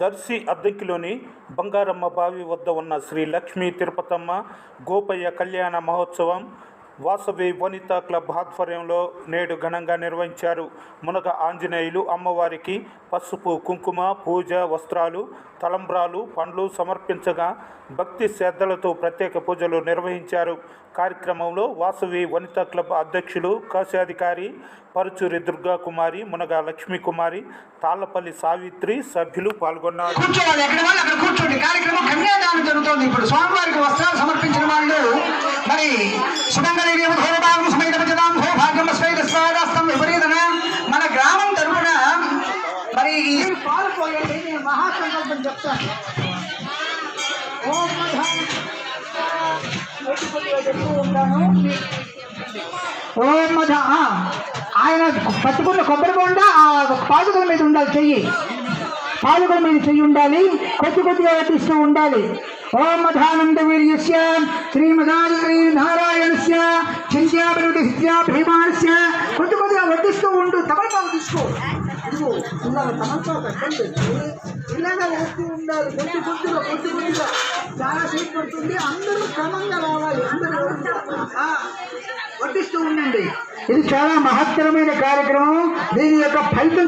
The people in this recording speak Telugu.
దర్శి అద్దెకిలోని బంగారమ్మ బావి వద్ద ఉన్న శ్రీ లక్ష్మీ తిరుపతమ్మ గోపయ్య కళ్యాణ మహోత్సవం వాసవి వనిత క్లబ్ ఆధ్వర్యంలో నేడు ఘనంగా నిర్వహించారు. మునగ ఆంజనేయులు అమ్మవారికి పసుపు కుంకుమ పూజ వస్త్రాలు తలంబ్రాలు పండ్లు సమర్పించగా భక్తి శ్రద్ధలతో ప్రత్యేక పూజలు నిర్వహించారు. కార్యక్రమంలో వాసవి వనితా క్లబ్ అధ్యక్షులు కోశాధికారి పరుచూరి దుర్గా కుమారి మునగ లక్ష్మీ కుమారి తాళ్ళపల్లి సావిత్రి సభ్యులు పాల్గొన్నారు. మరి సుగంధదేవి భోగభాగం సమేత భజనాం భోభాగ్యం స్వైత స్వాదాస్తం విపరీతన మన గ్రామం తరపున మరి పాలు నేను మహాసంకల్పం చెప్తాను ఓం చెప్తూ ఉంటాను ఓం మధ ఆయన పట్టుకున్న కొబ్బరి బొండ ఆ పాదుకల మీద ఉండాలి చెయ్యి. పాదుకల మీద చెయ్యి ఉండాలి. కొద్ది కొద్దిగా వడ్డిస్తూ ఉండాలి. ఓం మధానంద వీర్యస్య శ్రీమదారి నారాయణస్య చింత్యాభివృద్ధి విద్యాభిమానస్య కొద్ది కొద్దిగా వడ్డిస్తూ ఉండు తమలపాకు తీసుకో. ఇదిగో తమలపాకు అడ్డండి. ఇలాగా వేస్తూ ఉండాలి. కొద్ది కొద్దిగా కొద్ది కొద్దిగా. చాలా సేపు పడుతుంది. అందరూ క్రమంగా రావాలి. అందరూ వడ్డిస్తూ ఉండండి. ఇది చాలా మహత్తరమైన కార్యక్రమం. దీని యొక్క ఫలితం